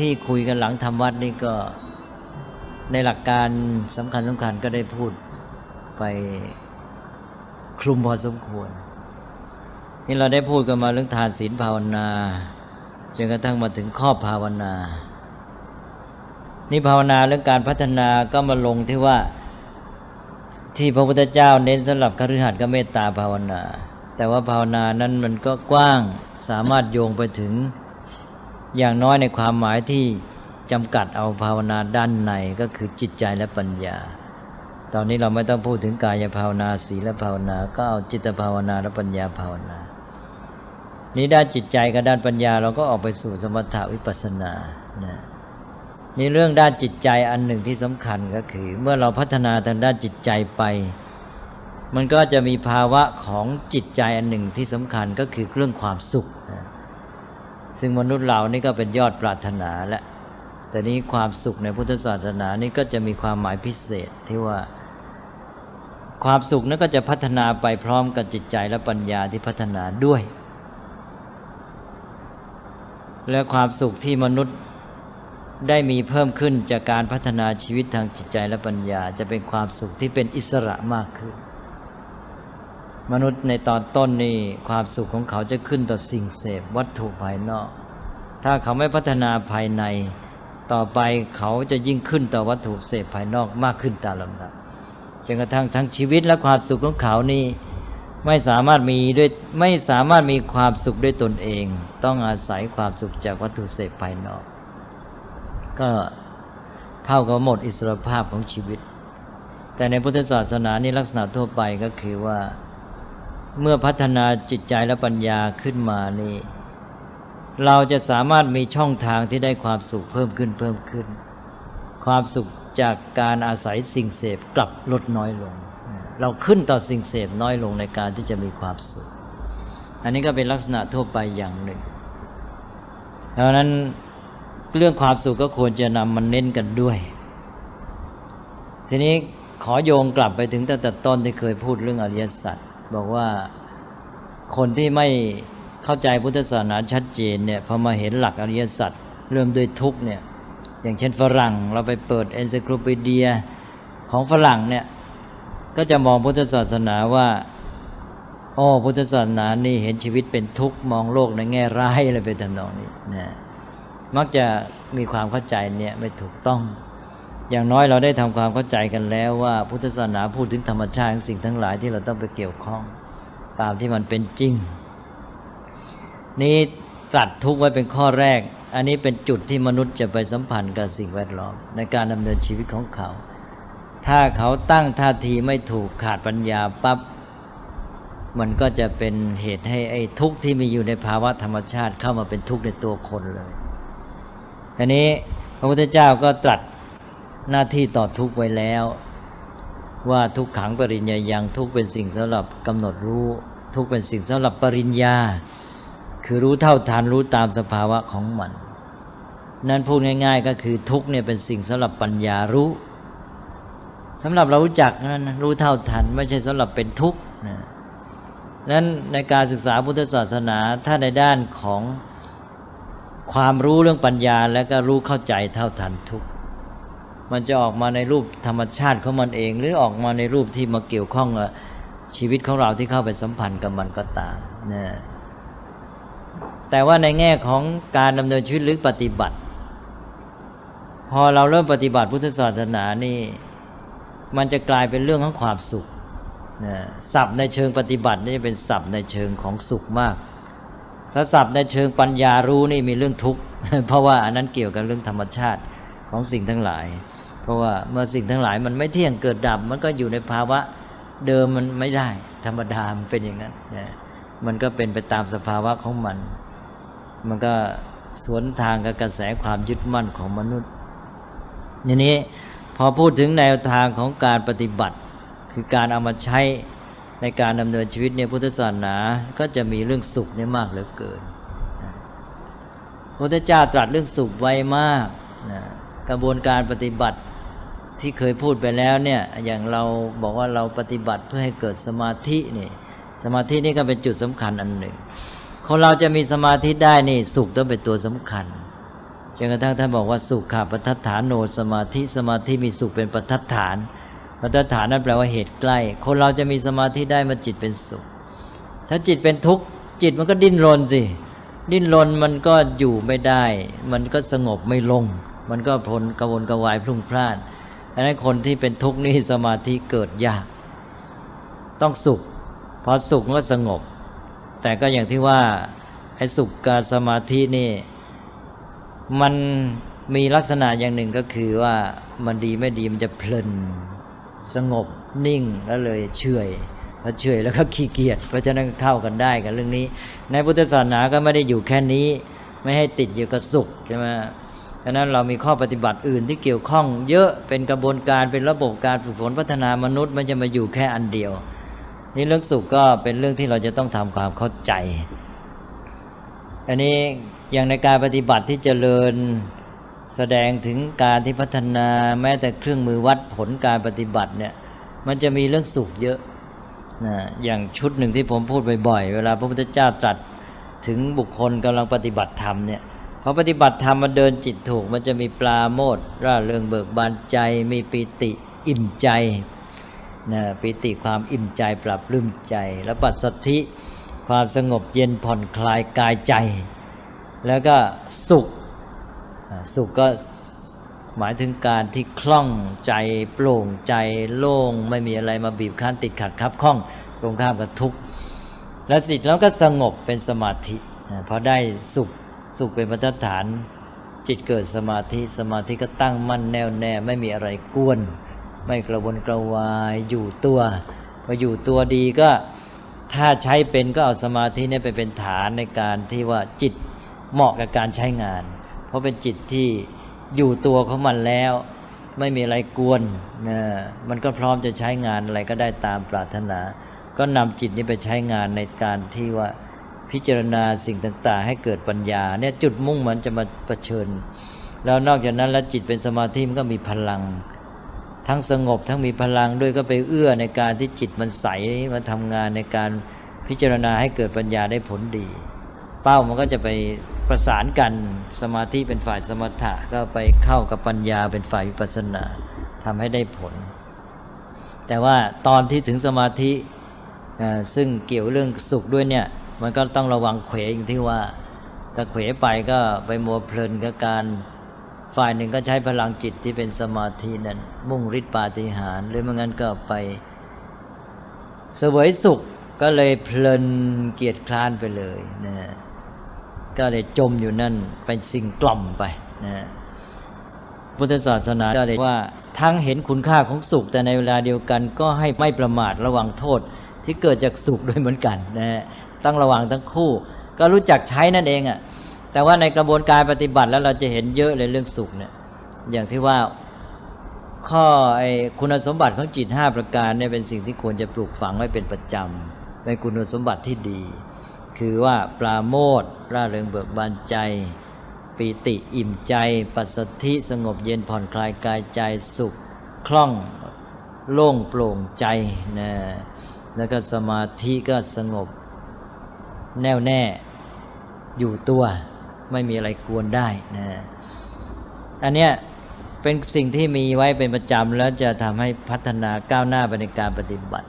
ที่คุยกันหลังทำวัดนี่ก็ในหลักการสำคัญสำคัญก็ได้พูดไปคลุมพอสมควร นี่เราได้พูดกันมาเรื่องทานศีลภาวนาจนกระทั่งมาถึงข้อภาวนา นี่ภาวนาเรื่องการพัฒนาก็มาลงที่ว่าที่พระพุทธเจ้าเน้นสำหรับคฤหัสถ์ก็เมตตาภาวนา แต่ว่าภาวนานั้นมันก็กว้างสามารถโยงไปถึง อย่างน้อยในความหมายที่จำกัดเอาภาวนาด้านในก็คือจิตใจและปัญญา ตอนนี้เราไม่ต้องพูดถึงกายภาวนาศีลภาวนา ก็เอาจิตภาวนาและปัญญาภาวนา นี้ด้านจิตใจกับด้านปัญญาเราก็ออกไปสู่สมถะวิปัสสนานะนี่เรื่องด้านจิตใจอันหนึ่งที่สำคัญก็คือ เมื่อเราพัฒนาทางด้านจิตใจไป มันก็จะมีภาวะของจิตใจอันหนึ่งที่สำคัญก็คือเรื่องความสุขนะ ซึ่งมนุษย์เรานี่ก็เป็นยอดปรารถนาและแต่นี้ความสุขในพุทธศาสนานี่ก็จะมีความหมายพิเศษที่ว่าความสุขนั้นก็จะพัฒนาไปพร้อมกับจิตใจและปัญญาที่พัฒนาด้วย และความสุขที่มนุษย์ได้มีเพิ่มขึ้นจากการพัฒนาชีวิตทางจิตใจและปัญญา จะเป็นความสุขที่เป็นอิสระมากขึ้น มนุษย์ในตอนต้นนี่ความสุขของเขาจะขึ้นต่อสิ่งเสพวัตถุภายนอก ถ้าเขาไม่พัฒนาภายใน ต่อไปเขาจะยิ่งขึ้นต่อวัตถุเสพภายนอกมากขึ้นตามลำดับจนกระทั่งทั้งชีวิตและความสุขของเขานี่ไม่สามารถมีด้วยไม่สามารถมีความสุขด้วยตนเอง ต้องอาศัยความสุขจากวัตถุเสพภายนอก ก็เท่ากับหมดอิสรภาพของชีวิต แต่ในพุทธศาสนานี่ลักษณะทั่วไปก็คือว่า เมื่อพัฒนาจิตใจและปัญญาขึ้นมานี่ เราจะสามารถมีช่องทางที่ได้ความสุขเพิ่มขึ้นเพิ่มขึ้น ความสุขจากการอาศัยสิ่งเสพกลับลดน้อยลง เราขึ้นต่อสิ่งเสพน้อยลงในการที่จะมีความสุข อันนี้ก็เป็นลักษณะทั่วไปอย่างหนึ่งดังนั้นเรื่องความสุขก็ควรจะนำมันเน้นกันด้วย ทีนี้ขอโยงกลับไปถึงตั้งแต่ต้นที่เคยพูดเรื่องอริยสัจ บอกว่าคนที่ไม่เข้าใจพุทธศาสนาชัดเจนเนี่ยพอมาเห็นหลักอริยสัจเริ่มด้วยทุกเนี่ยอย่างเช่นฝรั่งเราไปเปิดเอนไซคลปีเดียของฝรั่งเนี่ยก็จะมองพุทธศาสนาว่าโอ้พุทธศาสนานี่เห็นชีวิตเป็นทุกข์มองโลกในแง่ร้ายอะไรไปทำนองนี้นะมักจะมีความเข้าใจเนี่ยไม่ถูกต้อง อย่างน้อยเราได้ทำความเข้าใจกันแล้วว่า พุทธศาสนาพูดถึงธรรมชาติสิ่งทั้งหลายที่เราต้องไปเกี่ยวข้อง ตามที่มันเป็นจริง นี้ตัดทุกไว้เป็นข้อแรก อันนี้เป็นจุดที่มนุษย์จะไปสัมพันธ์กับสิ่งแวดล้อม ในการดำเนินชีวิตของเขา ถ้าเขาตั้งท่าทีไม่ถูกขาดปัญญาปับ๊บมันก็จะเป็นเหตุให้ไอ้ทุกข์ที่มีอยู่ในภาวะธรรมชาติเข้ามาเป็นทุกข์ในตัวคนเลยทีนี้พระพุทธเจ้าก็ตรัส หน้าที่ต่อทุกไว้แล้ว ว่าทุกขังปริญญายังทุกเป็นสิ่งสำหรับกำหนดรู้ ทุกเป็นสิ่งสำหรับปริญญา คือรู้เท่าทันรู้ตามสภาวะของมัน นั้นพูดง่าย ๆ ก็คือทุกเนี่ยเป็นสิ่งสำหรับปัญญารู้สำหรับเรารู้จักนั้นรู้เท่าทันไม่ใช่สำหรับเป็นทุกข์นะนั้นในการศึกษาพุทธศาสนาถ้าในด้านของความรู้เรื่องปัญญาแล้วก็รู้เข้าใจเท่าทันทุก มันจะออกมาในรูปธรรมชาติของมันเอง หรือออกมาในรูปที่มาเกี่ยวข้องกับชีวิตของเราที่เข้าไปสัมพันธ์กับมันก็ตามนะแต่ว่าในแง่ของการดำเนินชีวิตหรือปฏิบัติ พอเราเริ่มปฏิบัติพุทธศาสนานี่ มันจะกลายเป็นเรื่องของความสุขนะศัพท์ในเชิงปฏิบัตินี่เป็นศัพท์ในเชิงของสุขมากถ้าศัพท์ในเชิงปัญญารู้นี่มีเรื่องทุกข์เพราะว่าอันนั้นเกี่ยวกับเรื่องธรรมชาติของสิ่งทั้งหลาย ราะว่าเมื่อสิ่งทั้งหลายมันไม่เที่ยงเกิดดับ มันก็อยู่ในภาวะเดิมมันไม่ได้ ธรรมดามันเป็นอย่างนั้นนะมันก็เป็นไปตามสภาวะของมัน มันก็สวนทางกับกระแสความยึดมั่นของมนุษย์ทีนี้พอพูดถึงแนวทางของการปฏิบัติ คือการเอามาใช้ในการดำเนินชีวิตในพุทธศาสนา ก็จะมีเรื่องสุขนี่มากเหลือเกินพระพุทธเจ้าตรัสเรื่องสุขไว้มากนะกระบวนการปฏิบัติ ที่เคยพูดไปแล้วเนี่ยอย่างเราบอกว่าเราปฏิบัติเพื่อให้เกิดสมาธินี่สมาธินี่ก็เป็นจุดสำคัญอันหนึ่ง คนเราจะมีสมาธิได้นี่สุขต้องเป็นตัวสำคัญจนกระทั่งท่านบอกว่าสุขขาปัฏฐานโนสมาธิสมาธิมีสุขเป็นปัฏฐานปัฏฐานนั่นแปลว่าเหตุใกล้ คนเราจะมีสมาธิได้มาจิตเป็นสุข ถ้าจิตเป็นทุกข์จิตมันก็ดิ้นรนสิดิ้นรนมันก็อยู่ไม่ได้ มันก็สงบไม่ลง มันก็พลกระวนกระวายพลุ่งพล่าน ดังนั้นคนที่เป็นทุกข์นี่สมาธิเกิดยาก ต้องสุขพอสุขก็สงบ แต่ก็อย่างที่ว่าไอ้สุขกับสมาธินี่ มันมีลักษณะอย่างหนึ่งก็คือว่ามันดีไม่ดีมันจะเพลิน สงบนิ่งแล้วเลยเฉยพอเฉยแล้วก็ขี้เกียจเพราะฉะนั้นเข้ากันได้กับเรื่องนี้ ในพุทธศาสนาก็ไม่ได้อยู่แค่นี้ ไม่ให้ติดอยู่กับสุขใช่ไหม ฉะนั้นเรามีข้อปฏิบัติอื่นที่เกี่ยวข้อง เยอะเป็นกระบวนการเป็นระบบการฝึกฝนพัฒนามนุษย์มันจะมาอยู่แค่อันเดียว นี่เรื่องสุขก็เป็นเรื่องที่เราจะต้องทำความเข้าใจ อันนี้อย่างในการปฏิบัติที่เจริญแสดงถึงการที่พัฒนาแม้แต่เครื่องมือวัดผลการปฏิบัติเนี่ย มันจะมีเรื่องสุขเยอะนะอย่างชุดหนึ่งที่ผมพูดบ่อยๆ เวลาพระพุทธเจ้าตรัสถึงบุคคลกำลังปฏิบัติธรรมเนี่ย พอปฏิบัติธรรมมันเดินจิตถูก มันจะมีปลาโมดร่าเริงเบิกบานใจ มีปิติอิ่มใจนะปิติความอิ่มใจปรับรื้มใจ แล้วปัสสธิความสงบเย็นผ่อนคลายกายใจ แล้วก็สุขสุขก็หมายถึงการที่คล่องใจโปร่งใจโล่งไม่มีอะไรมาบีบคั้นติดขัดคับข้อง ตรงข้ามกับทุกข์และสิทธิ์แล้วก็สงบเป็นสมาธิพอได้สุข สุขเป็นพัฒฐาน จิตเกิดสมาธิสมาธิก็ตั้งมั่นแน่วแน่ไม่มีอะไรกวน ไม่กระวนกระวายอยู่ตัวพออยู่ตัวดีก็ถ้าใช้เป็นก็เอาสมาธินี่ไปเป็นฐานในการที่ว่าจิตเหมาะกับการใช้งาน เพราะเป็นจิตที่อยู่ตัวของมันแล้ว ไม่มีอะไรกวนนะมันก็พร้อมจะใช้งานอะไรก็ได้ตามปรารถนา ก็นำจิตนี้ไปใช้งานในการที่ว่า พิจารณาสิ่งต่างๆ ให้เกิดปัญญาเนี่ยจุดมุ่งมันจะมาประชิญแล้วนอกจากนั้นแล้วจิตเป็นสมาธิมันก็มีพลัง ทั้งสงบทั้งมีพลังด้วยก็ไปเอื้อในการที่จิตมันใสมาทำงานในการพิจารณาให้เกิดปัญญาได้ผลดี เป้ามันก็จะไปประสานกันสมาธิเป็นฝ่ายสมถะก็ไปเข้ากับปัญญาเป็นฝ่ายวิปัสสนาทำให้ได้ผล แต่ว่าตอนที่ถึงสมาธิซึ่งเกี่ยวเรื่องสุขด้วยเนี่ย มันก็ต้องระวังเขวอย่างที่ว่าถ้าเขวไปก็ไปมัวเพลินกับการฝ่ายหนึ่งก็ใช้พลังจิตที่เป็นสมาธินั้น มุ่งฤทธิปาฏิหาริย์หรือไม่งั้นก็ไปเสวยสุขก็เลยเพลินเกียรติคลานไปเลยนะก็เลยจมอยู่นั่นเป็นสิ่งกล่อมไปนะพุทธศาสนาก็เลยว่าทั้งเห็นคุณค่าของสุข แต่ในเวลาเดียวกันก็ให้ไม่ประมาทระวังโทษที่เกิดจากสุขด้วยเหมือนกันนะ ต้องระวังทั้งคู่ ก็รู้จักใช้นั่นเองอะ่ะแต่ว่าในกระบวนการปฏิบัติแล้วเราจะเห็นเยอะเลยเรื่องสุขเนี่ยอย่างที่ว่าข้อไอ้คุณสมบัติของจิตห้าประการเนี่ยเป็นสิ่งที่ควรจะปลูกฝังไว้เป็นประจำเป็นคุณสมบัติที่ดี คือว่าปราโมทร่าเริงเบิกบานใจ ปีติอิ่มใจ ปัสสธิสงบเย็นผ่อนคลายกายใจสุขคล่องโล่งโปร่งใจนะแล้วก็สมาธิก็สงบ แน่วแน่ อยู่ตัวไม่มีอะไรกวนได้นะอันเนี้ยเป็นสิ่งที่มีไว้เป็นประจำแล้วจะทำให้พัฒนาก้าวหน้าไปในการปฏิบัติ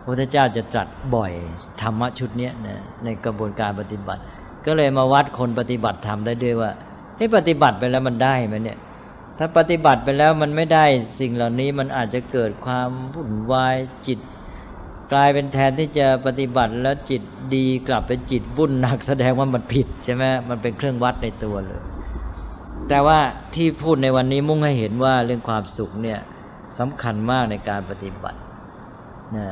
พระพุทธเจ้าจะตรัสบ่อยธรรมะชุดนี้นะในกระบวนการปฏิบัติ ก็เลยมาวัดคนปฏิบัติธรรมได้ด้วยว่าที่ปฏิบัติไปแล้วมันได้ไหมเนี่ย ถ้าปฏิบัติไปแล้วมันไม่ได้สิ่งเหล่านี้มันอาจจะเกิดความวุ่นวายจิต กลายเป็นแทนที่จะปฏิบัติแล้วจิตดีกลับเป็นจิตวุ่นหนักแสดงว่ามันผิดใช่ไหมมันเป็นเครื่องวัดในตัวเลย แต่ว่าที่พูดในวันนี้มุ่งให้เห็นว่าเรื่องความสุขเนี่ยสำคัญมากในการปฏิบัตินะ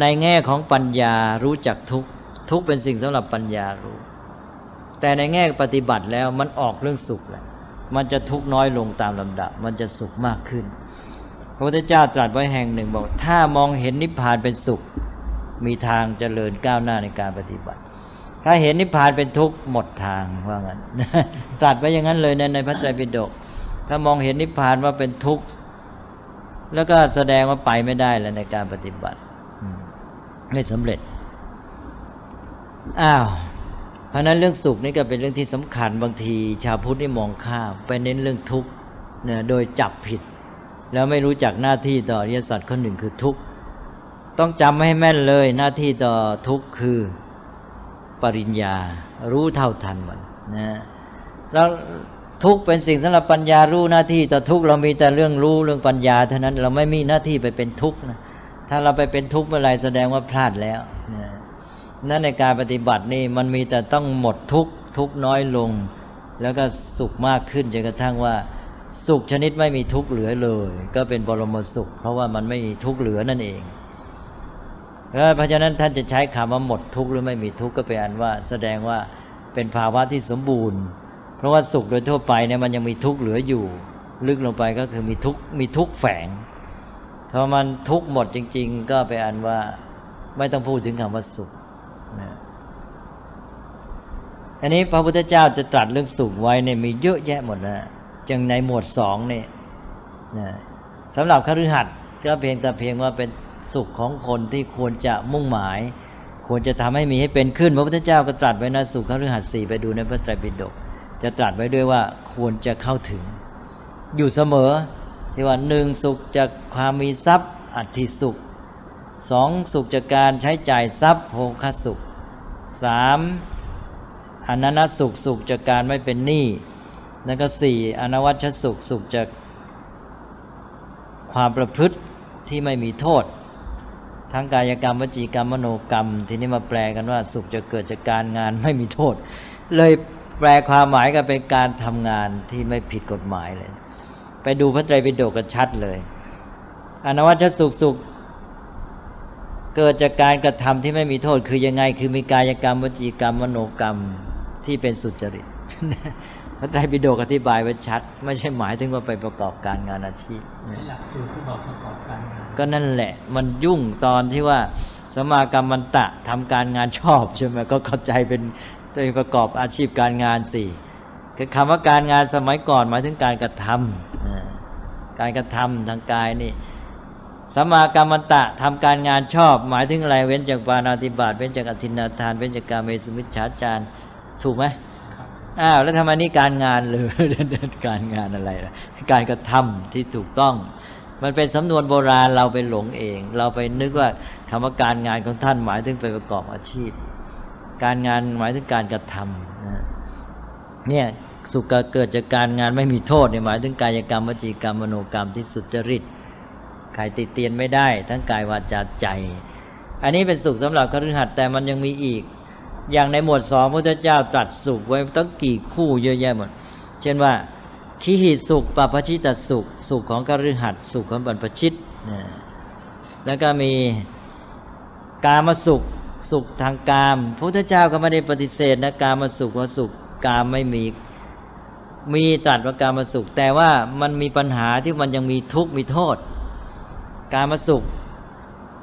ในแง่ของปัญญารู้จักทุกทุกเป็นสิ่งสำหรับปัญญารู้ แต่ในแง่ปฏิบัติแล้วมันออกเรื่องสุขแหละมันจะทุกน้อยลงตามลำดับ มันจะสุขมากขึ้น ระพุทธเจ้าตรัสไว้แห่งหนึ่งบอก ถ้ามองเห็นนิพพานเป็นสุข มีทางเจริญก้าวหน้าในการปฏิบัติ ถ้าเห็นนิพพานเป็นทุกข์หมดทางว่างั้นตรัสไว้อย่างนั้นเลยในในพระไตรปิฎกถ้ามองเห็นนิพพานว่าเป็นทุกข์แล้วก็แสดงว่าไปไม่ได้แล้วในการปฏิบัติไม่สำเร็จอ้าวเพราะนั้นเรื่องสุขนี่ก็เป็นเรื่องที่สำคัญบางที ชาวพุทธนี่มองข้ามไปเน้นเรื่องทุกข์เนี่ยโดยจับผิด แล้วไม่รู้จักหน้าที่ต่ออริยสัจข้อหนึ่งคือทุกข์ต้องจำให้แม่นเลยหน้าที่ต่อทุกข์คือปริญญา รู้เท่าทันมันนะแล้วทุกข์เป็นสิ่งสำหรับปัญญารู้หน้าที่ต่อทุกข์เรามีแต่เรื่องรู้เรื่องปัญญาเท่านั้นเราไม่มีหน้าที่ไปเป็นทุกข์นะถ้าเราไปเป็นทุกข์เมื่อไรแสดงว่าพลาดแล้วนะนั่นในการปฏิบัตินี่มันมีแต่ต้องหมดทุกข์ทุกข์น้อยลง แล้วก็สุขมากขึ้นจนกระทั่งว่า สุขชนิดไม่มีทุกข์เหลือเลย ก็เป็นบรมสุข เพราะว่ามันไม่มีทุกข์เหลือนั่นเองเพราะฉะนั้นท่านจะใช้คำว่าหมดทุกข์หรือไม่มีทุกข์ก็เป็นอันว่า แสดงว่าเป็นภาวะที่สมบูรณ์ เพราะว่าสุขโดยทั่วไปเนี่ยมันยังมีทุกข์เหลืออยู่ ลึกลงไปก็คือมีทุกข์มีทุกข์แฝงถ้ามันทุกข์หมดจริง ๆ ก็เป็นอันว่าไม่ต้องพูดถึงคำว่าสุขนะอันนี้พระพุทธเจ้าจะตรัสเรื่องสุขไว้เนี่ยมีเยอะแยะหมดนะ จังในหมวดสองเนี่ยนะสำหรับคฤหัสถ์ก็เพียงแต่เพียงว่าเป็นสุขของคนที่ควรจะมุ่งหมาย ควรจะทำให้มีให้เป็นขึ้นพระพุทธเจ้าก็ตรัสไว้นะสุขคฤหัสถ์สี่ไปดูในพระไตรปิฎกจะตรัสไว้ด้วยว่าควรจะเข้าถึง อยู่เสมอที่ว่าหนึ่งสุขจากความมีทรัพย์อัติสุขสองสุขจากการใช้จ่ายทรัพย์โภคสุขสามอนันตสุขสุขจากการไม่เป็นหนี้ แล้วก็สี่อนวัชสุขสุขจากความประพฤติที่ไม่มีโทษ ทั้งกายกรรมวจีกรรมมโนกรรม ทีนี้มาแปลกันว่าสุขจะเกิดจากการงานไม่มีโทษ เลยแปลความหมายก็เป็นการทำงานที่ไม่ผิดกฎหมายเลย ไปดูพระไตรปิฎกกันชัดเลย อนวัชสุขสุขเกิดจากการกระทำที่ไม่มีโทษคือยังไง คือมีกายกรรมวจีกรรมมโนกรรมที่เป็นสุจริต พระไตรปิฎกอธิบายไว้ชัด ไม่ใช่หมายถึงว่าไปประกอบการงานอาชีพหลักสูตรที่บอกประกอบการงานก็นั่นแหละ มันยุ่งตอนที่ว่าสมากรรมันตะทำการงานชอบใช่ไหมก็เข้าใจเป็นตัวประกอบอาชีพการงานสี่คือคำว่าการงานสมัยก่อนหมายถึงการกระทำการกระทำทางกายนี่สมากรรมันตะทำการงานชอบ หมายถึงอะไรเว้นจากปานาติบาตเว้นจากอธินาทาน เว้นจากการเมสุมิชฌาจารถูกไหม อ้าวแล้วทำไมนี่การงานหรือการงานอะไรล่ะการกระทำที่ถูกต้อง มันเป็นสำนวนโบราณเราไปหลงเอง เราไปนึกว่าคำว่าการงานของท่านหมายถึงไปประกอบอาชีพ การงานหมายถึงการกระทำนะเนี่ยสุขเกิดจากการงานไม่มีโทษเนี่ยหมายถึงกายกรรมวจีกรรมมโนกรรมที่สุจริตใครติดเตียนไม่ได้ ทั้งกายวาจาใจ อันนี้เป็นสุขสำหรับคฤหัสถ์แต่มันยังมีอีก อย่างในหมวดสองพระเจ้าตรัสสุขไว้ตั้งกี่คู่เยอะแยะหมด เช่นว่าขีหิสุขปัปชิตสุข สุขของกฤหัสสุขของบรรพชิตแล้วก็มีกามสุขสุขทางกามพระพุทธเจ้าก็ไม่ได้ปฏิเสธนะกามสุขว่าสุขกามไม่มีมีตัดว่ากามสุข แต่ว่ามันมีปัญหาที่มันยังมีทุกข์มีโทษ กามสุข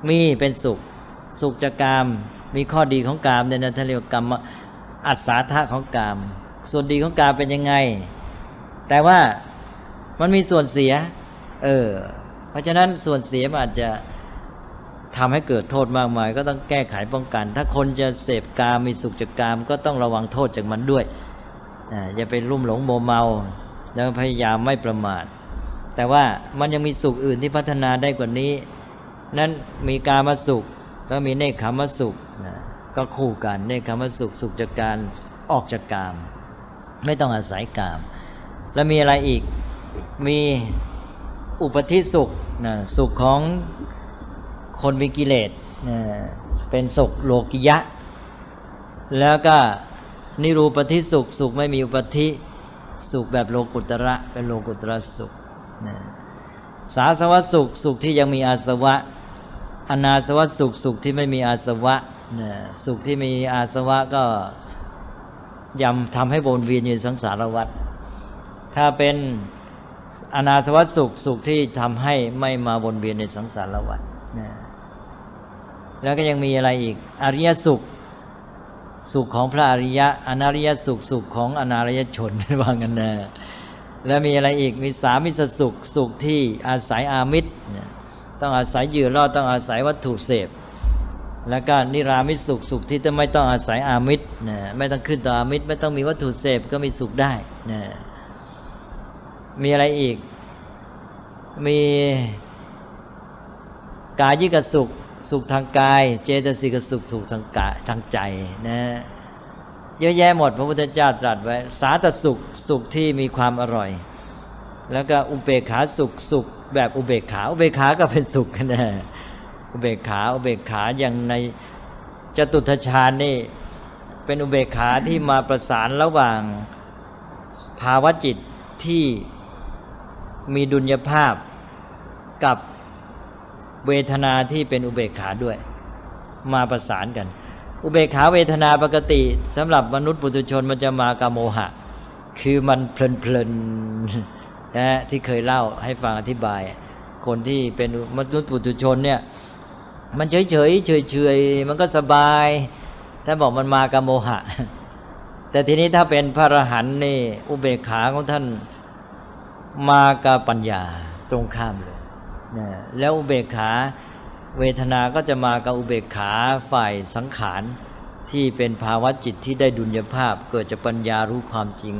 มีเป็นสุข สุขจากกาม มีข้อดีของกามเนี่ยนะท่านเรียกกรรมอัศาธาของกาม ส่วนดีของกามเป็นยังไง แต่ว่ามันมีส่วนเสีย เออ เพราะฉะนั้นส่วนเสียมันอาจจะทำให้เกิดโทษมากมาย ก็ต้องแก้ไขป้องกัน ถ้าคนจะเสพกามมีสุขจากกาม ก็ต้องระวังโทษจากมันด้วยอย่าไปรุ่มหลงโมเมา แล้วพยายามไม่ประมาท แต่ว่ามันยังมีสุขอื่นที่พัฒนาได้กว่านี้ นั้นมีกามาสุข แล้วมีเนคขมสุข นะก็คู่กันเนคขมสุขสุขจากการออกจากกาม ไม่ต้องอาศัยกาม แล้วมีอะไรอีกมีอุปธิสุขนะสุขของคนมีกิเลสนะเป็นสุขโลกิยะ แล้วก็นิรูปธิสุขสุขไม่มีอุปธิสุขแบบโลกุตระเป็นโลกุตระสุขนะสาสวสุขสุขที่ยังมีอาสวะ อนาสวะสุขสุขที่ไม่มีอาสวะ สุขที่มีอาสวะก็ยำทำให้วนเวียนอยู่สังสารวัฏถ้าเป็นอนาสวะสุขสุขที่ทำให้ไม่มาวนเวียนในสังสารวัฏแล้วก็ยังมีอะไรอีก อริยสุข สุขของพระอริยะ อนาริยสุขสุขของอนาริยชนว่างันนะแล้วมีอะไรอีกมีสามิสสุขสุขที่อาศัยอามิตรต้องอาศัยยือรอดต้องอาศัยวัตถุเสพ แล้วก็นิรามิตสุขสุขที่จะไม่ต้องอาศัยอามิตรนะไม่ต้องขึ้นต่ออามิตร ไม่ต้องมีวัตถุเสพก็มีสุขได้นะมีอะไรอีก มีกายิกสุขสุขทางกาย เจตสิกสุขสุขทางกายทางใจนะเยอะแยะหมด พระพุทธเจ้าตรัสไว้ สาตสุขสุขที่มีความอร่อย แล้วก็อุเบกขาสุขสุขแบบอุเบกขา อุเบกขาก็เป็นสุขนะ อุเบกขาอุเบกขาอย่างในจตุทชาญนี่ เป็นอุเบกขาที่มาประสานระหว่างภาวะจิตที่มีดุลยภาพกับเวทนาที่เป็นอุเบกขาด้วย มาประสานกัน อุเบกขาเวทนาปกติสำหรับมนุษย์ปุถุชนมันจะมากับโมหะ คือมันเพลินๆนะที่เคยเล่าให้ฟังอธิบาย คนที่เป็นมนุษย์ปุถุชนเนี่ย มันเฉยเฉยเฉยเฉยมันก็สบายถ้านบอกมันมากับโมหะ แต่ทีนี้ถ้าเป็นพระอรหันต์นี่ อุเบกขาของท่านมากับปัญญาตรงข้ามเลยนะแล้วอุเบกขาเวทนาก็จะมากับอุเบกขาฝ่ายสังขารที่เป็นภาวะจิตที่ได้ดุลยภาพ เกิดจากปัญญารู้ความจริง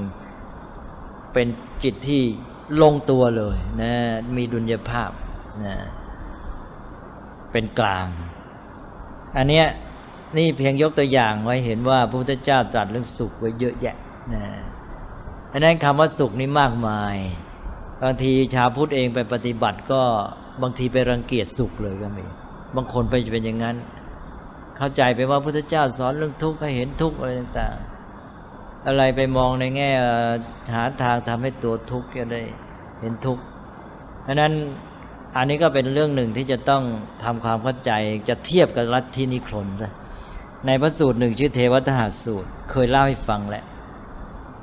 เป็นจิตที่ลงตัวเลยนะมีดุลยภาพนะ เป็นกลาง อันเนี้ยนี่เพียงยกตัวอย่างไว้เห็นว่าพระพุทธเจ้าตรัสเรื่องสุขไว้เยอะแยะนะอันนั้นคำว่าสุขนี่มากมาย บางทีชาวพุทธเองไปปฏิบัติก็บางทีไปรังเกียจสุขเลยก็มี บางคนไปเป็นอย่างนั้น เข้าใจไปว่าพุทธเจ้าสอนเรื่องทุกข์ให้เห็นทุกข์อะไรต่างๆ อะไรไปมองในแง่หาทางทำให้ตัวทุกข์จะได้เห็นทุกข์เพราะนั้น อันนี้ก็เป็นเรื่องหนึ่งที่จะต้องทำความเข้าใจจะเทียบกับลัทธินิครนนะในพระสูตรหนึ่งชื่อเทวทหาสูตร เคยเล่าให้ฟังแล้ว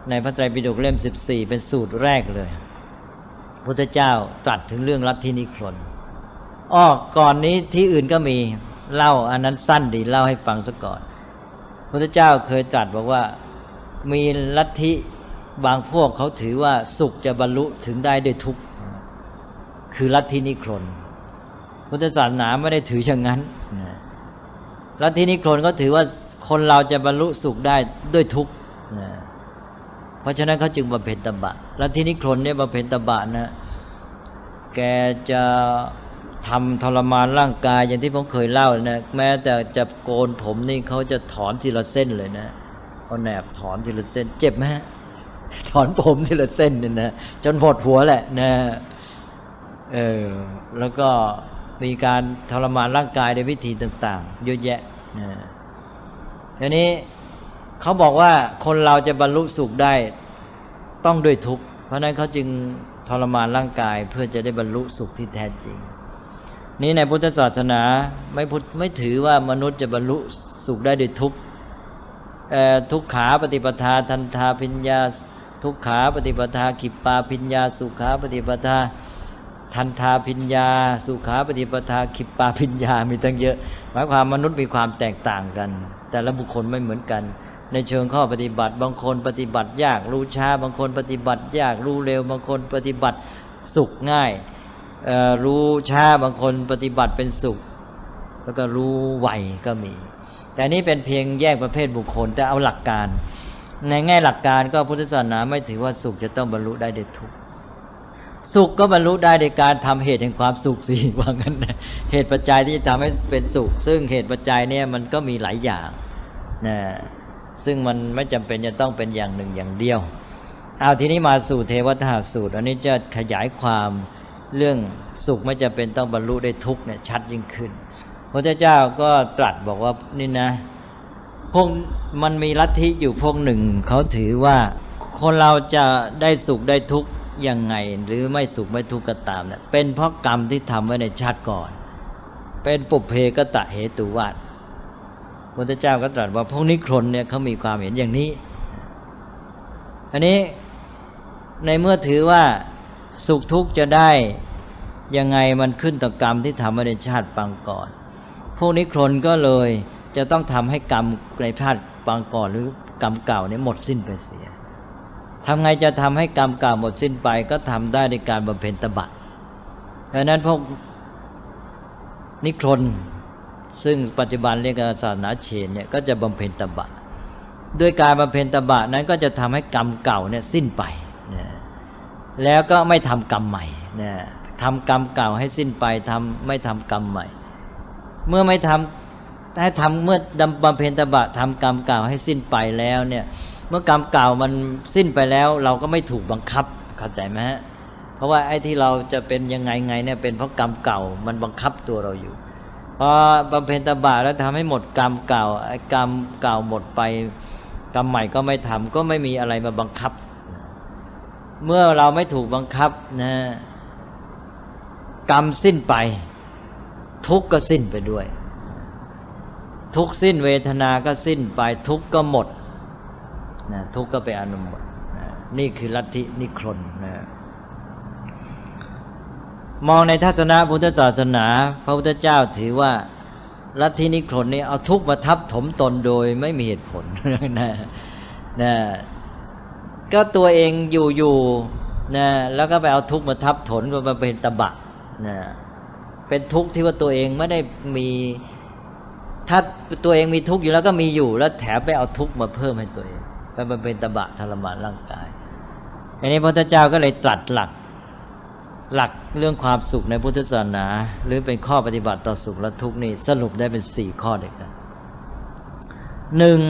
ในพระไตรปิฎกเล่มสิบสี่เป็นสูตรแรกเลยพุทธเจ้าตรัสถึงเรื่องลัทธินิครนอ้อก่อนนี้ที่อื่นก็มีเล่าอันนั้นสั้นดีเล่าให้ฟังซะก่อนพุทธเจ้าเคยตรัสบอกว่ามีลัทธิบางพวกเขาถือว่าสุขจะบรรลุถึงได้ด้วยทุกข์ คือลัทธินิครนพุทธศาสนาไม่ได้ถือเช่นนั้นลัทธินิครนก็ถือว่าคนเราจะบรรลุสุขได้ด้วยทุกข์เพราะฉะนั้นเขาจึงบำเพ็ญตบะล้วที่นิครนเนี่ยบำเพ็ญตบะนะ แกจะทำทรมานร่างกายอย่างที่ผมเคยเล่านะแม้แต่จะโกนผมนี่เขาจะถอนทีละเส้นเลยนะเอาแหนบถอนทีละเส้น เจ็บไหมถอนผมทีละเส้นเนี่ยนะจนหมดหัวแหละนะ เออแล้วก็มีการทรมานร่างกายในวิธีต่าง ๆ เยอะแยะนะทีนี้เขาบอกว่าคนเราจะบรรลุสุขได้ต้องด้วยทุกข์เพราะนั้นเขาจึงทรมานร่างกายเพื่อจะได้บรรลุสุขที่แท้จริง นี้ในพุทธศาสนาไม่พุทไม่ถือว่ามนุษย์จะบรรลุสุขได้ด้วยทุกข์ทุกขาปฏิปทาทันทาพิญญา ทุกขาปฏิปทาขิปปาพิญญา สุขาปฏิปทา ทันทาพิญญา สุขาปฏิปทาขิปปาพิญญามีตั้งเยอะ หมายความมนุษย์มีความแตกต่างกัน แต่ละบุคคลไม่เหมือนกัน ในเชิงข้อปฏิบัติ บางคนปฏิบัติยากรู้ช้า บางคนปฏิบัติยากรู้เร็ว บางคนปฏิบัติสุขง่ายรู้ช้าบางคนปฏิบัติเป็นสุข แล้วก็รู้ไวก็มี แต่นี้เป็นเพียงแยกประเภทบุคคลแต่เอาหลักการ ในแง่หลักการก็พุทธศาสนาไม่ถือว่าสุขจะต้องบรรลุได้เด็ดทุก สุขก็บรรลุได้ในการทำเหตุแห่งความสุขสิว่างั้นเหตุปัจจัยที่จะทำให้เป็นสุข ซึ่งเหตุปัจจัยเนี่ยมันก็มีหลายอย่างนะซึ่งมันไม่จำเป็นจะต้องเป็นอย่างหนึ่งอย่างเดียว เอาทีนี้มาสู่เทวทาสูตร อันนี้จะขยายความเรื่องสุขไม่จำเป็นต้องบรรลุได้ทุกเนี่ยชัดยิ่งขึ้น พระเจ้าก็ตรัสบอกว่านี่นะพวกมันมีลัทธิอยู่พวกหนึ่งเขาถือว่าคนเราจะได้สุขได้ทุกข์ ยังไง หรือไม่สุขไม่ทุกข์ก็ตามเนี่ยเป็นเพราะกรรมที่ทำไว้ในชาติก่อน เป็นปุเพกตะเหตุวัตพุทธเจ้าก็ตรัสว่าพวกนิครนเนี่ยเขามีความเห็นอย่างนี้ อันนี้ในเมื่อถือว่าสุขทุกข์จะได้ยังไงมันขึ้นต่อกรรมที่ทำมาในชาติปางก่อน พวกนิครนก็เลยจะต้องทำให้กรรมในชาติปางก่อนหรือกรรมเก่าเนี้หมดสิ้นไปเสีย ทำไงจะทำให้กรรมเก่าหมดสิ้นไปก็ทำได้ในการบำเพ็ญตบะดังนั้นพวกนิครนซึ่งปัจจุบันเรียกศาสนาเชนเนี่ยก็จะบำเพ็ญตบะ ด้วยการบำเพ็ญตบะนั้นก็จะทำให้กรรมเก่าเนี่ยสิ้นไปนะแล้วก็ไม่ทำกรรมใหม่นะทำกรรมเก่าให้สิ้นไปทำไม่ทำกรรมใหม่ เมื่อไม่ทำ ให้ทำเมื่อดำบำเพ็ญตบะทำกรรมเก่าให้สิ้นไปแล้วเนี่ย เมื่อกรรมเก่ามันสิ้นไปแล้ว เราก็ไม่ถูกบังคับเข้าใจไหมฮะเพราะว่าไอ้ที่เราจะเป็นยังไงไงเนี่ยเป็นเพราะกรรมเก่ามันบังคับตัวเราอยู่พอบำเพ็ญตบะแล้วทำให้หมดกรรมเก่าไอ้กรรมเก่าหมดไป กรรมใหม่ก็ไม่ทำก็ไม่มีอะไรมาบังคับ เมื่อเราไม่ถูกบังคับนะกรรมสิ้นไป ทุกข์ก็สิ้นไปด้วย ทุกสิ้นเวทนาก็สิ้นไปทุกก็หมดนะทุกก็ไปอนุหมดนะนี่คือลัทธินิครนนะมองในทัศนะพุทธศาสนา พระพุทธเจ้าถือว่าลัทธินิครนนี่เอาทุกมาทับถมตนโดยไม่มีเหตุผลนะนะก็ตัวเองอยู่อยู่นะแล้วก็ไปเอาทุกมาทับถนก็มาเป็นตบะนะเป็นทุกข์ที่ว่าตัวเองไม่ได้มี ถ้าตัวเองมีทุกข์อยู่แล้วก็มีอยู่แล้วแถมไปเอาทุกข์มาเพิ่มให้ตัวเองไปมันเป็นตบะทรมานร่างกายอันนี้พระพุทธเจ้าก็เลยตรัสหลัก หลักเรื่องความสุขในพุทธศาสนา หรือเป็นข้อปฏิบัติต่อสุขและทุกข์นี่สรุปได้เป็นสี่ข้อเด็กกันหนึ่ง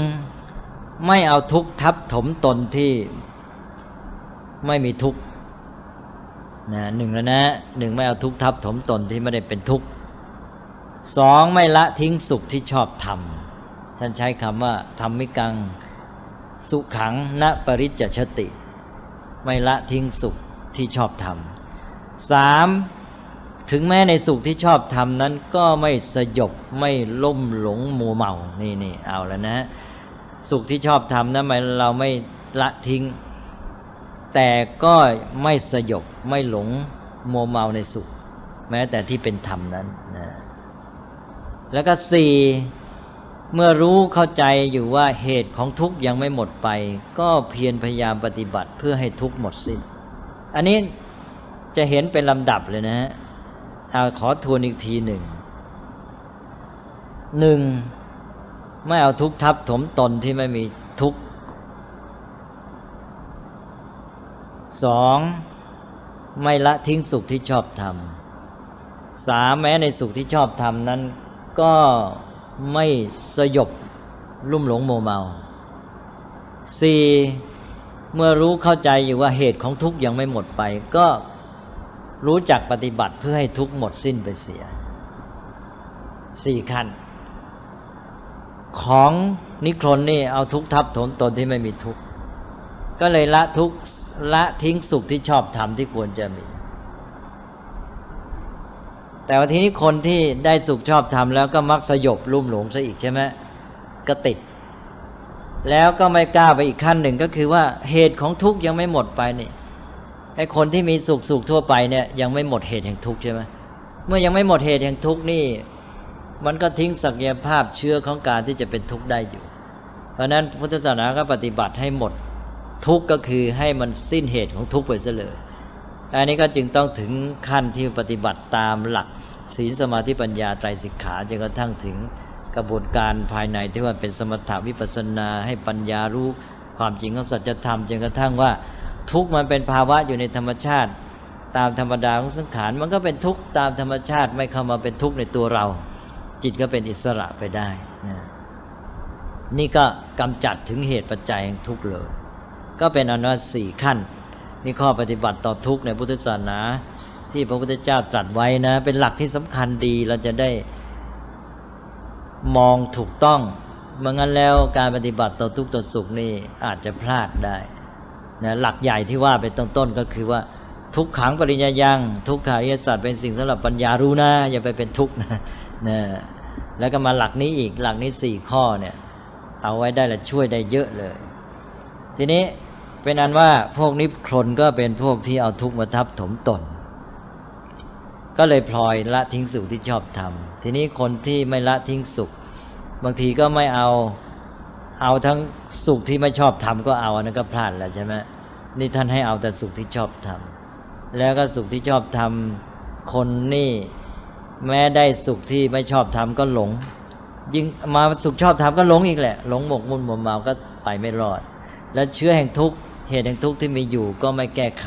ไม่เอาทุกข์ทับถมตนที่ไม่มีทุกข์นะหนึ่งแล้วนะหนึ่งไม่เอาทุกข์ทับถมตนที่ไม่ได้เป็นทุกข์ สองไม่ละทิ้งสุขที่ชอบทำท่านใช้คำว่าธรรมิกัง สุขังณปริจจชติ ไม่ละทิ้งสุขที่ชอบทำสามถึงแม้ในสุขที่ชอบทำนั้นก็ไม่สยบไม่ล่มหลงมัวเมานี่นี่เอาแล้วนะ สุขที่ชอบทำนั้นเราไม่ละทิ้ง แต่ก็ไม่สยบไม่หลงมัวเมาในสุข แม้แต่ที่เป็นธรรมนั้นนะ แล้วก็สี่เมื่อรู้เข้าใจอยู่ว่าเหตุของทุกข์ยังไม่หมดไป ก็เพียรพยายามปฏิบัติเพื่อให้ทุกข์หมดสิ้น อันนี้จะเห็นเป็นลำดับเลยนะฮะเอาขอทวนอีกทีหนึ่งหนึ่งไม่เอาทุกข์ทับถมตนที่ไม่มีทุกข์สองไม่ละทิ้งสุขที่ชอบทำสามแม้ในสุขที่ชอบทำนั้น ก็ไม่สยบลุ่มหลงโมเมาสี่เมื่อรู้เข้าใจอยู่ว่าเหตุของทุกข์ยังไม่หมดไป ก็รู้จักปฏิบัติเพื่อให้ทุกข์หมดสิ้นไปเสียสี่ขั้น ของนิครนนี่เอาทุกทับถมตนที่ไม่มีทุกก็เลยละทุกละทิ้งสุขที่ชอบทำที่ควรจะมี แต่ว่าทีนี้คนที่ได้สุขชอบทำแล้วก็มักสยบลุ่มหลงซะอีกใช่ไหมก็ติด แล้วก็ไม่กล้าไปอีกขั้นหนึ่งก็คือว่าเหตุของทุกข์ยังไม่หมดไปนี่ไอ้คนที่มีสุขสุขทั่วไปเนี่ยยังไม่หมดเหตุแห่งทุกข์ใช่ไหมเมื่อยังไม่หมดเหตุแห่งทุกข์นี่ มันก็ทิ้งศักยภาพเชื้อของการที่จะเป็นทุกข์ได้อยู่ เพราะนั้นพุทธศาสนาก็ปฏิบัติให้หมดทุกข์ก็คือให้มันสิ้นเหตุของทุกข์ไปซะเลย อันนี้ก็จึงต้องถึงขั้นที่ปฏิบัติตามหลักศีลสมาธิปัญญาไตรสิกขาจนกระทั่งถึงกระบวนการภายในที่ว่าเป็นสมถวิปัสนาให้ปัญญารู้ความจริงของสัจธรรมจนกระทั่งว่า ทุกมันเป็นภาวะอยู่ในธรรมชาติ ตามธรรมดาของสังขารมันก็เป็นทุกตามธรรมชาติไม่เข้ามาเป็นทุกในตัวเรา จิตก็เป็นอิสระไปได้นะนี่ก็กำจัดถึงเหตุปัจจัยแห่งทุกข์เลย ก็เป็นอนุสี่ขั้น นี่ข้อปฏิบัติต่อทุกข์ในพุทธศาสนา ที่พระพุทธเจ้าตรัสไว้นะ เป็นหลักที่สำคัญดีเราจะได้มองถูกต้องเมื่องั้นแล้วการปฏิบัติต่อทุกข์ต่อสุขนี่อาจจะพลาดได้นะหลักใหญ่ที่ว่าไปต้นต้นก็คือว่าทุกขังปริญญายัง ทุกขาริยสัตว์เป็นสิ่งสำหรับปัญญารู้นะ อย่าไปเป็นทุกข์นะนะแล้วก็มาหลักนี้อีกหลักนี้สี่ข้อเนี่ย เอาไว้ได้และช่วยได้เยอะเลย ทีนี้ เป็นอันว่าพวกนิพนก็เป็นพวกที่เอาทุกข์มาทับถมตน ก็เลยพลอยละทิ้งสุขที่ชอบทำทีนี้คนที่ไม่ละทิ้งสุข บางทีก็ไม่เอาเอาทั้งสุขที่ไม่ชอบทำก็เอาอันนั้นก็พลาดแล้วใช่ไหมนี่ท่านให้เอาแต่สุขที่ชอบทำแล้วก็สุขที่ชอบทำคนนี่แม้ได้สุขที่ไม่ชอบทำก็หลง ยิ่งมาสุขชอบทำก็หลงอีกแหละ หลงหมกมุ่นหมัวเมาก็ไปไม่รอด และเชื้อแห่งทุกข์ เหตุแห่งทุกข์ที่มีอยู่ก็ไม่แก้ไข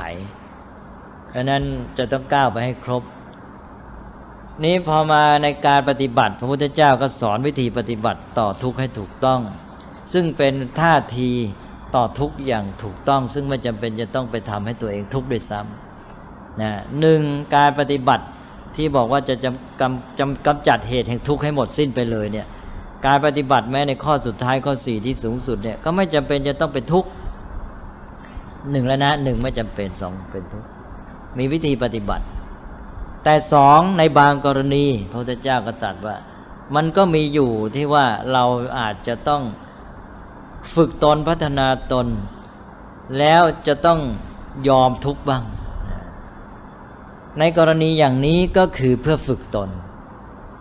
เพราะนั้นจะต้องก้าวไปให้ครบ นี้พอมาในการปฏิบัติ พระพุทธเจ้าก็สอนวิธีปฏิบัติต่อทุกข์ให้ถูกต้อง ซึ่งเป็นท่าทีต่อทุกข์อย่างถูกต้อง ซึ่งไม่จำเป็นจะต้องไปทำให้ตัวเองทุกข์ด้วยซ้ำนะหนึ่งการปฏิบัติที่บอกว่าจะจำกำจำกำจัดเหตุแห่งทุกข์ให้หมดสิ้นไปเลยเนี่ยการปฏิบัติแม้ในข้อสุดท้ายข้อสี่ที่สูงสุดเนี่ยก็ไม่จำเป็นจะต้องไปทุกข์ หนึ่งแล้วนะหนึ่งไม่จำเป็นสองเป็นทุกข์มีวิธีปฏิบัติ แต่สองในบางกรณีพระพุทธเจ้าก็ตรัสว่า มันก็มีอยู่ที่ว่าเราอาจจะต้องฝึกตนพัฒนาตน แล้วจะต้องยอมทุกข์บ้าง ในกรณีอย่างนี้ก็คือเพื่อฝึกตน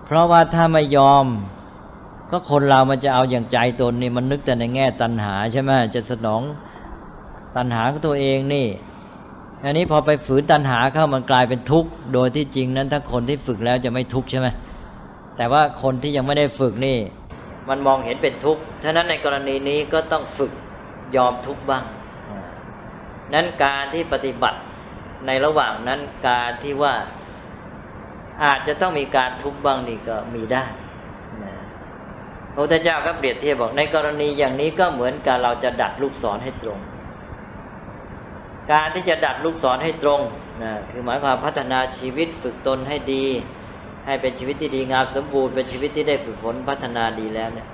เพราะว่าถ้าไม่ยอมก็คนเรามันจะเอาอย่างใจตนนี่มันนึกแต่ในแง่ตัณหาใช่ไหมจะสนอง ตัณหาของตัวเองนี่ อันนี้พอไปฝืนตัณหาเข้ามันกลายเป็นทุกข์ โดยที่จริงนั้นถ้าคนที่ฝึกแล้วจะไม่ทุกข์ใช่ไหมแต่ว่าคนที่ยังไม่ได้ฝึกนี่ มันมองเห็นเป็นทุกข์ฉะนั้นในกรณีนี้ก็ต้องฝึกยอมทุกข์บ้าง นั้นการที่ปฏิบัติในระหว่างนั้นการที่ว่าอาจจะต้องมีการทุกข์บ้างนี่ก็มีได้พระพุทธเจ้าก็เปรียบเทียบบอกในกรณีอย่างนี้ก็เหมือนกับเราจะดัดลูกศรให้ตรง การที่จะดัดลูกศรให้ตรงนะคือหมายความพัฒนาชีวิตฝึกตนให้ดี ให้เป็นชีวิตที่ดีงามสมบูรณ์เป็นชีวิตที่ได้ฝึกฝนพัฒนาดีแล้วเนี่ย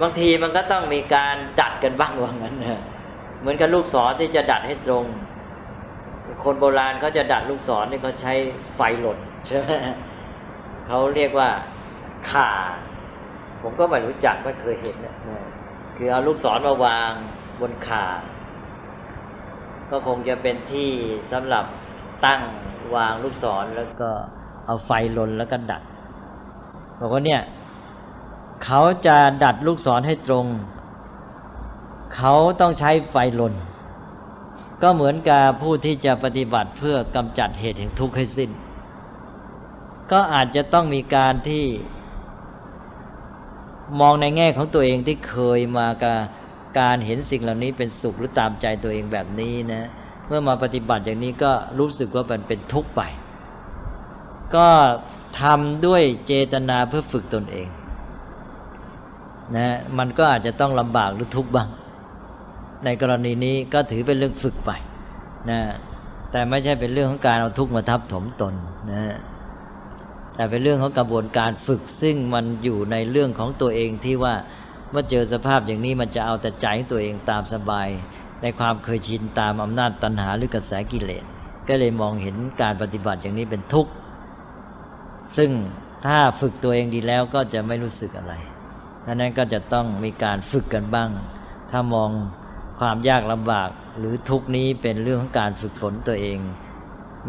บางทีมันก็ต้องมีการดัดกันบ้างว่างั้นนะเหมือนกับลูกศรที่จะดัดให้ตรง คนโบราณเขาจะดัดลูกศรนี่เขาใช้ไฟหล่นใช่ไหมเขาเรียกว่าข่า ผมก็ไม่รู้จักไม่เคยเห็นนะคือเอาลูกศรมาวางบนข่า ก็คงจะเป็นที่สำหรับตั้งวางลูกศรแล้วก็เอาไฟลนแล้วก็ดัดบอกว่าเนี่ยเขาจะดัดลูกศรให้ตรง เขาต้องใช้ไฟลน ก็เหมือนกับผู้ที่จะปฏิบัติเพื่อกำจัดเหตุแห่งทุกข์ให้สิ้น ก็อาจจะต้องมีการที่มองในแง่ของตัวเองที่เคยมากับ การเห็นสิ่งเหล่านี้เป็นสุขหรือตามใจตัวเองแบบนี้นะ เมื่อมาปฏิบัติอย่างนี้ก็รู้สึกว่ามันเป็นทุกข์ไป ก็ทำด้วยเจตนาเพื่อฝึกตนเองนะมันก็อาจจะต้องลำบากหรือทุกข์บ้าง ในกรณีนี้ก็ถือเป็นเรื่องฝึกไปนะแต่ไม่ใช่เป็นเรื่องของการเอาทุกข์มาทับถมตนนะแต่เป็นเรื่องของกระบวนการฝึกซึ่งมันอยู่ในเรื่องของตัวเองที่ว่า เมื่อเจอสภาพอย่างนี้มันจะเอาแต่ใจตัวเองตามสบาย ในความเคยชินตามอำนาจตัณหาหรือกระแสกิเลสก็เลยมองเห็นการปฏิบัติอย่างนี้เป็นทุกข์ ซึ่งถ้าฝึกตัวเองดีแล้วก็จะไม่รู้สึกอะไรดังนั้นก็จะต้องมีการฝึกกันบ้าง ถ้ามองความยากลำบากหรือทุกนี้เป็นเรื่องของการฝึกฝนตัวเอง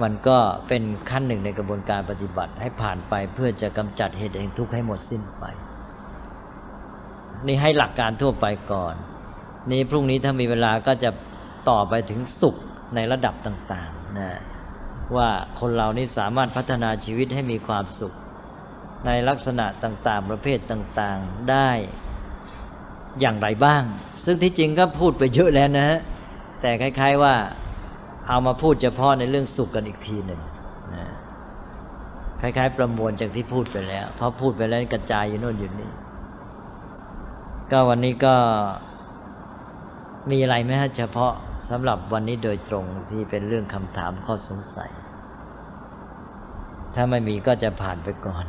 มันก็เป็นขั้นหนึ่งในกระบวนการปฏิบัติให้ผ่านไปเพื่อจะกำจัดเหตุแห่งทุกข์ให้หมดสิ้นไป นี่ให้หลักการทั่วไปก่อน นี่พรุ่งนี้ถ้ามีเวลาก็จะต่อไปถึงสุขในระดับต่างๆนะว่าคนเรานี่สามารถพัฒนาชีวิตให้มีความสุข ในลักษณะต่างๆ ประเภทต่างๆได้อย่างไรบ้าง ซึ่งที่จริงก็พูดไปเยอะแล้วนะฮะแต่คล้าย ๆว่าเอามาพูดเฉพาะในเรื่องสุขกันอีกทีหนึ่งนะคล้าย ๆ ประมวลจากที่พูดไปแล้ว เพราะพูดไปแล้วกระจายอยู่โน่นอยู่นี่ ก็วันนี้ก็มีอะไรไหมฮะเฉพาะสำหรับวันนี้โดยตรงที่เป็นเรื่องคำถามข้อสงสัย ถ้าไม่มีก็จะผ่านไปก่อน